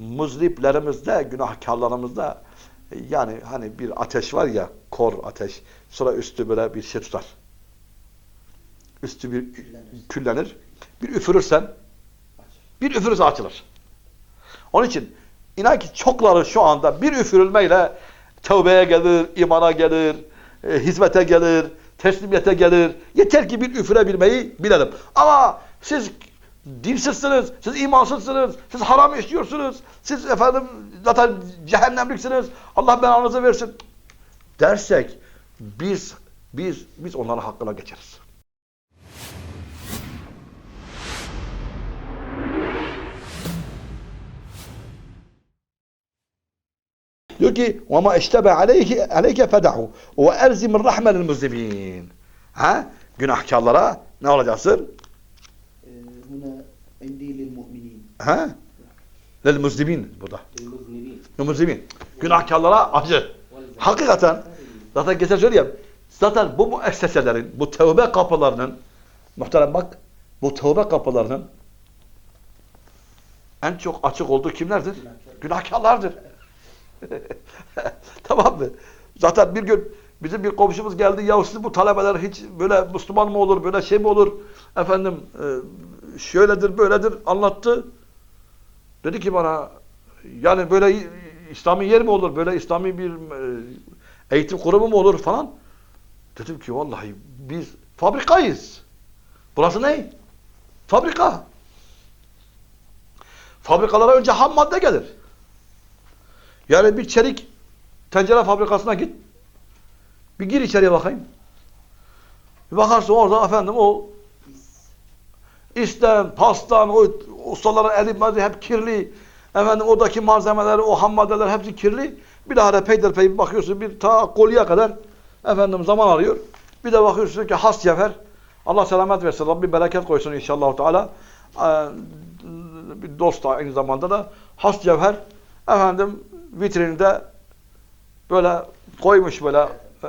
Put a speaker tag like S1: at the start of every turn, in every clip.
S1: Muzliplerimizde, günahkarlarımızda e, yani hani bir ateş var ya, kor ateş. Sonra üstü böyle bir şey tutar. Üstü bir küllenir. Bir üfürürsen bir üfürürse açılır. Onun için inan ki çokları şu anda bir üfürülmeyle tövbeye gelir, imana gelir, e, hizmete gelir, teslimiyete gelir. Yeter ki bir üfürebilmeyi bilelim. Ama siz dinsizsiniz, siz imansızsınız, siz haram işliyorsunuz, siz efendim zaten cehennemliksiniz, Allah belanızı versin dersek biz biz biz onların hakkına geçeriz. Diyor ki وَمَا اِشْتَبَ عَلَيْكَ عَلَيْكَ فَدَعُوا وَاَرْزِمِ الرَّحْمَ لِلْمُزْلِمِينَ Ha? Günahkarlara ne olacaksın?
S2: He? Lel
S1: muzlimin bu da.
S2: Lel
S1: muzlimin. Günahkarlara acı. Hakikaten zaten geçen söyleyeyim. Zaten bu müesseselerin, bu tevbe kapılarının muhterem bak bu tevbe kapılarının en çok açık olduğu kimlerdir? Günahkarlardır. tamam mı? Zaten bir gün bizim bir komşumuz geldi. Ya siz bu talebeler hiç böyle Müslüman mı olur, böyle şey mi olur? Efendim e, şöyledir, böyledir anlattı. Dedi ki bana yani böyle İslami yer mi olur? Böyle İslami bir e, eğitim kurumu mu olur falan? Dedim ki vallahi biz fabrikayız. Burası ne? Fabrika. Fabrikalara önce ham madde gelir. Yani bir çelik tencere fabrikasına git. Bir gir içeriye bakayım. Bir bakarsın orada efendim o İsten, pastan, o ustaların eli hep kirli. Efendim oradaki malzemeler, o ham maddeler hepsi kirli. Bir daha da peyderpey bir bakıyorsun bir ta kolye kadar efendim zaman alıyor. Bir de bakıyorsun ki has cevher. Allah selamet versin. Rabbim bereket koysun inşallah Teala. Ee, bir dost da aynı zamanda da has cevher efendim vitrininde böyle koymuş böyle e,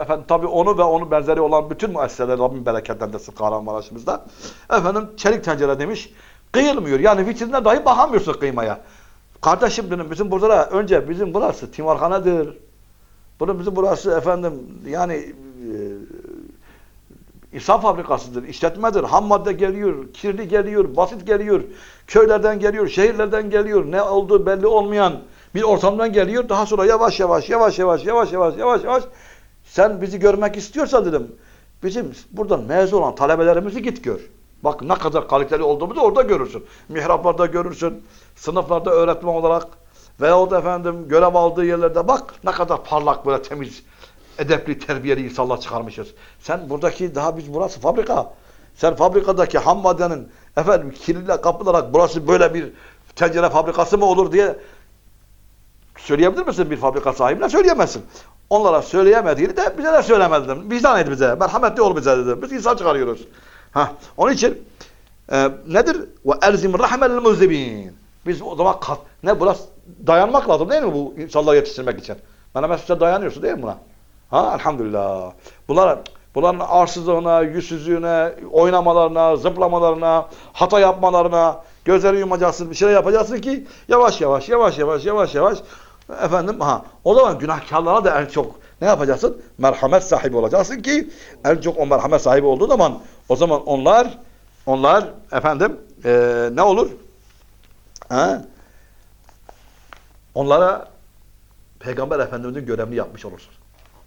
S1: efendim tabii onu ve onun benzeri olan bütün müesseseler Rabbim bereketlendirsin Kahramanmaraş'ımızda. Efendim çelik tencere demiş. Kıyılmıyor. Yani vitrine dahi bakamıyorsun kıymaya. Kardeşim dedim bizim burada da önce bizim burası timarhanedir. Bunun bizim burası efendim yani e, insan fabrikasıdır, işletmedir. Ham madde geliyor, kirli geliyor, basit geliyor, köylerden geliyor, şehirlerden geliyor. Ne olduğu belli olmayan bir ortamdan geliyor. Daha sonra yavaş yavaş, yavaş yavaş, yavaş yavaş, yavaş yavaş sen bizi görmek istiyorsan dedim. Bizim buradan mezun olan talebelerimizi git gör. Bak ne kadar kaliteli olduğumuzu orada görürsün. Mihraplarda görürsün. Sınıflarda öğretmen olarak veyahut efendim görev aldığı yerlerde bak ne kadar parlak böyle temiz, edepli, terbiyeli insanlar çıkarmışız. Sen buradaki daha biz burası fabrika. Sen fabrikadaki ham maddenin efendim kirliyle kapılarak burası böyle bir tencere fabrikası mı olur diye söyleyebilir misin bir fabrika sahibine? Söyleyemezsin. Onlara söyleyemediğini de bize de söylemedin. Vicdan et bize. Merhametli ol bize dedim. Biz insan çıkarıyoruz. Ha, onun için e, nedir? Ve erzim rahmel muzibin. Biz o zaman kat, ne burası dayanmak lazım değil mi bu insanları yetiştirmek için? Bana mesela dayanıyorsun değil mi buna? Ha elhamdülillah. Bunlar bunların arsızlığına, yüzsüzlüğüne, oynamalarına, zıplamalarına, hata yapmalarına, gözleri yumacaksın, bir şeyler yapacaksın ki yavaş yavaş, yavaş yavaş, yavaş yavaş efendim ha o zaman günahkarlara da en çok ne yapacaksın? Merhamet sahibi olacaksın ki en çok o merhamet sahibi olduğu zaman o zaman onlar onlar efendim e, ne olur? Ha? Onlara Peygamber Efendimiz'in görevini yapmış olursun.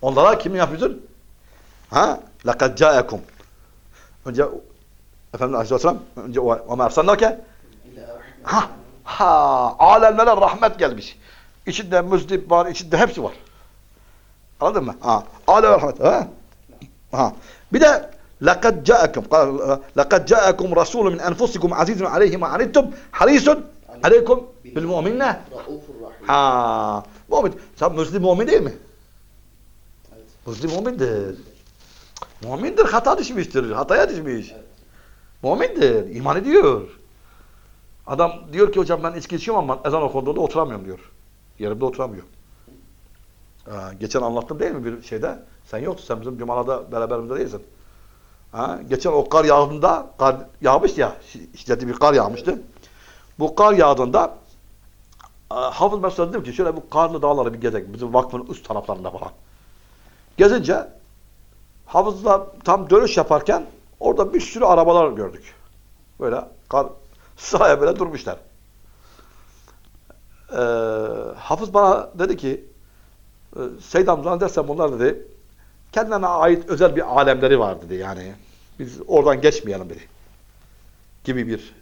S1: Onlara kimi yapıyorsun? Ha? لَقَدْ جَاءَكُمْ Önce Efendimiz Aleyhisselam önce وَمَا اَرْسَلْنَاكَ
S2: إلى
S1: Ha, ha, alemlere rahmet gelmiş. İçinde müzdip var, içinde hepsi var. Anladın mı? Ha, alem rahmet. Ha? Ha. Bir de لَقَدْ جَاءَكُمْ لَقَدْ جَاءَكُمْ رَسُولٌ مِنْ أَنْفُسِكُمْ عَزِيزٌ عَلَيْهِ مَا عَنِتُّمْ حَرِيصٌ عَلَيْكُمْ بِالْمُؤْمِنَّ
S2: رؤوف الرحيم
S1: Ha, mümin. Sen Müslim mümin değil mi?
S2: Evet.
S1: Müslim mümindir. Mümindir, hata düşmüştür. Hataya düşmüş.
S2: Evet.
S1: Mümindir. iman ediyor. Adam diyor ki hocam ben içki içiyorum ama ezan okunduğunda oturamıyorum diyor. Yerimde oturamıyor. Ha, geçen anlattım değil mi bir şeyde? Sen yoktun. Sen bizim cumalada beraberimizde değilsin. Ha, geçen o kar yağdığında kar yağmış ya şiddetli bir kar yağmıştı. Bu kar yağdığında Hafız mesela dedim ki şöyle bu karlı dağları bir gezek. Bizim vakfın üst taraflarında falan. Gezince Hafızla tam dönüş yaparken orada bir sürü arabalar gördük. Böyle kar, sıraya böyle durmuşlar. Ee, Hafız bana dedi ki e, Seyyid Hamza'na dersem bunlar dedi kendilerine ait özel bir alemleri var dedi yani. Biz oradan geçmeyelim dedi. Gibi bir.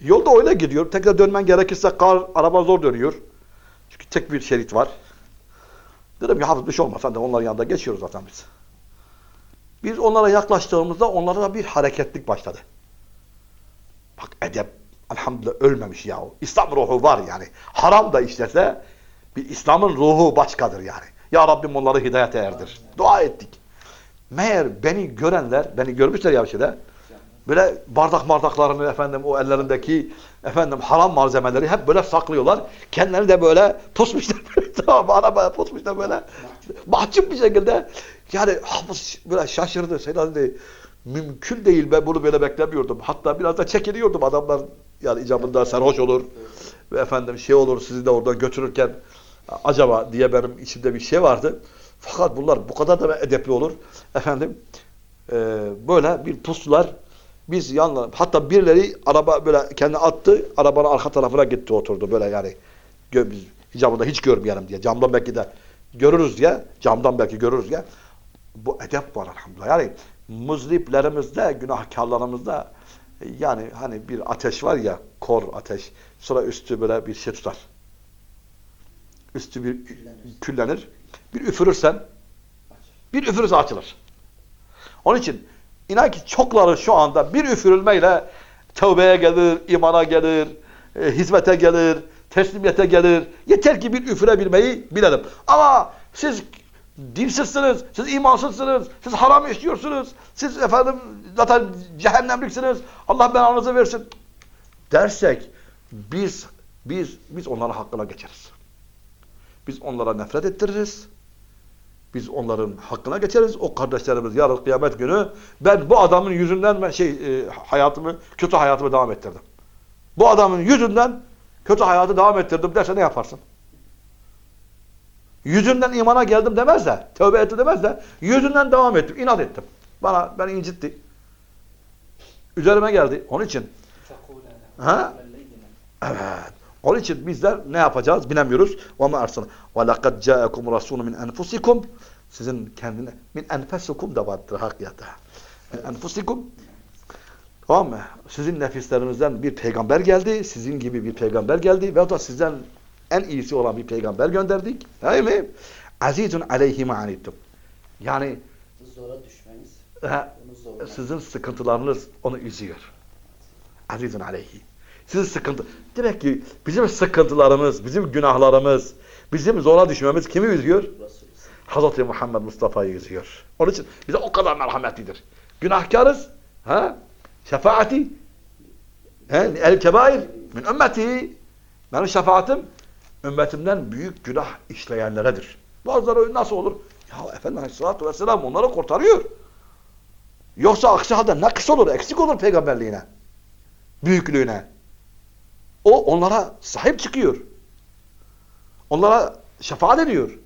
S1: Yolda öyle gidiyor. Tekrar dönmen gerekirse kar, araba zor dönüyor. Çünkü tek bir şerit var. Dedim ki hafız bir şey olmaz. Sen de onların yanında geçiyoruz zaten biz. Biz onlara yaklaştığımızda onlara bir hareketlik başladı. Bak edep elhamdülillah ölmemiş ya. İslam ruhu var yani. Haram da işlese bir İslam'ın ruhu başkadır yani. Ya Rabbim onları hidayete erdir. Dua ettik. Meğer beni görenler, beni görmüşler ya şeyde. Böyle bardak bardaklarını efendim o ellerindeki efendim haram malzemeleri hep böyle saklıyorlar. Kendileri de böyle pusmuşlar böyle tamam arabaya pusmuşlar böyle. Mahcup bir şekilde yani böyle şaşırdı. Seyyid dedi mümkün değil ben bunu böyle beklemiyordum. Hatta biraz da çekiniyordum adamlar yani icabında sarhoş olur ve efendim şey olur sizi de oradan götürürken acaba diye benim içimde bir şey vardı. Fakat bunlar bu kadar da edepli olur. Efendim e, böyle bir pusular biz yanla hatta birileri araba böyle kendi attı arabanın arka tarafına gitti oturdu böyle yani biz icabında hiç görmeyelim diye camdan belki de görürüz diye camdan belki görürüz diye bu edep var elhamdülillah. Yani muzliplerimizde, günahkarlarımızda yani hani bir ateş var ya, kor ateş. Sonra üstü böyle bir şey tutar. Üstü bir
S2: Küllenir.
S1: küllenir. Bir üfürürsen, bir üfürürse açılır. Onun için inan ki çokları şu anda bir üfürülmeyle tövbeye gelir, imana gelir, e, hizmete gelir, teslimiyete gelir. Yeter ki bir üfürebilmeyi bilelim. Ama siz dinsizsiniz, siz imansızsınız, siz haram işliyorsunuz, siz efendim zaten cehennemliksiniz, Allah belanızı versin dersek biz biz biz onların hakkına geçeriz. Biz onlara nefret ettiririz. Biz onların hakkına geçeriz. O kardeşlerimiz yarın kıyamet günü ben bu adamın yüzünden ben şey e, hayatımı kötü hayatımı devam ettirdim. Bu adamın yüzünden kötü hayatı devam ettirdim derse ne yaparsın? Yüzünden imana geldim demez de, tövbe etti demez de, yüzünden devam ettim, inat ettim. Bana, beni incitti. Üzerime geldi. Onun için, ha? Evet. Onun için bizler ne yapacağız bilemiyoruz. وَمَا أَرْسَلَ وَلَقَدْ جَاءَكُمْ رَسُولٌ مِنْ أَنْفُسِكُمْ Sizin kendine, min enfesukum da vardır hakikaten. Min enfusikum Tamam mı? Sizin nefislerinizden bir peygamber geldi. Sizin gibi bir peygamber geldi. Ve da sizden en iyisi olan bir peygamber gönderdik. Değil mi? Azizun aleyhi ma'anittum. Yani
S2: Zora düşmeniz,
S1: e,
S2: onu zorlar.
S1: sizin sıkıntılarınız onu üzüyor. Azizun aleyhi. Sizin sıkıntı. Demek ki bizim sıkıntılarımız, bizim günahlarımız, bizim zora düşmemiz kimi üzüyor? Hazreti Muhammed Mustafa'yı üzüyor. Onun için bize o kadar merhametlidir. Günahkarız. Ha? Şefaati. El kebair. Min ümmeti. Benim şefaatim ümmetimden büyük günah işleyenleredir. Bazıları nasıl olur? Ya Efendimiz Aleyhisselatü Vesselam onları kurtarıyor. Yoksa aksi halde nakıs olur, eksik olur peygamberliğine. Büyüklüğüne. O onlara sahip çıkıyor. Onlara şefaat ediyor.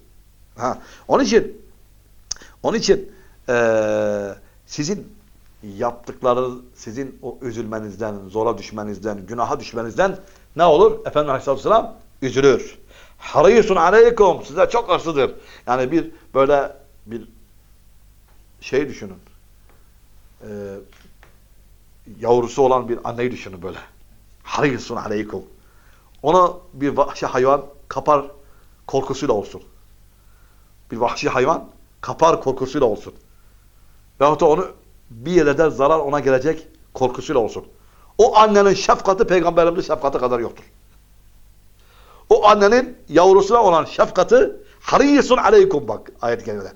S1: Ha. Onun için onun için eee, sizin yaptıkları sizin o üzülmenizden, zora düşmenizden, günaha düşmenizden ne olur? Efendimiz Aleyhisselatü Vesselam üzülür. Harisun aleykum size çok hırsıdır. Yani bir böyle bir şey düşünün. Eee, yavrusu olan bir anneyi düşünün böyle. Harisun aleykum. Onu bir vahşi hayvan kapar korkusuyla olsun. Bir vahşi hayvan kapar korkusuyla olsun. Veyahut da onu bir yerden zarar ona gelecek korkusuyla olsun. O annenin şefkati peygamberimizin şefkati kadar yoktur. O annenin yavrusuna olan şefkati harisun aleykum bak ayet kerimede.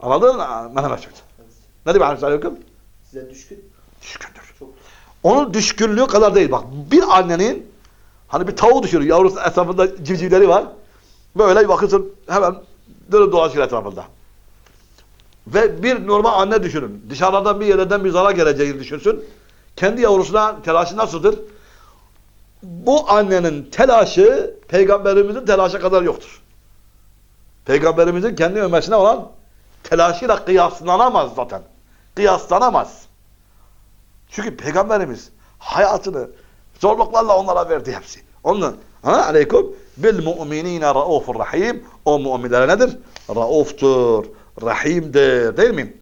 S1: Anladın mı? Mehmet Çocuk. Ne demek harisun aleykum?
S2: Size düşkün.
S1: Düşkündür. Onun düşkünlüğü kadar değil. Bak bir annenin hani bir tavuğu düşürür. Yavrusunun etrafında civcivleri var. Böyle bir bakırsın hemen dönüp dolaşır etrafında. Ve bir normal anne düşünün. Dışarıdan bir yerden bir zarar geleceğini düşünsün. Kendi yavrusuna telaşı nasıldır? bu annenin telaşı peygamberimizin telaşı kadar yoktur. Peygamberimizin kendi ümmesine olan telaşıyla kıyaslanamaz zaten. Kıyaslanamaz. Çünkü peygamberimiz hayatını zorluklarla onlara verdi hepsi. Onun ha aleyküm bil mu'minine raufur rahim. O müminlere nedir? Rauftur, rahimdir değil mi?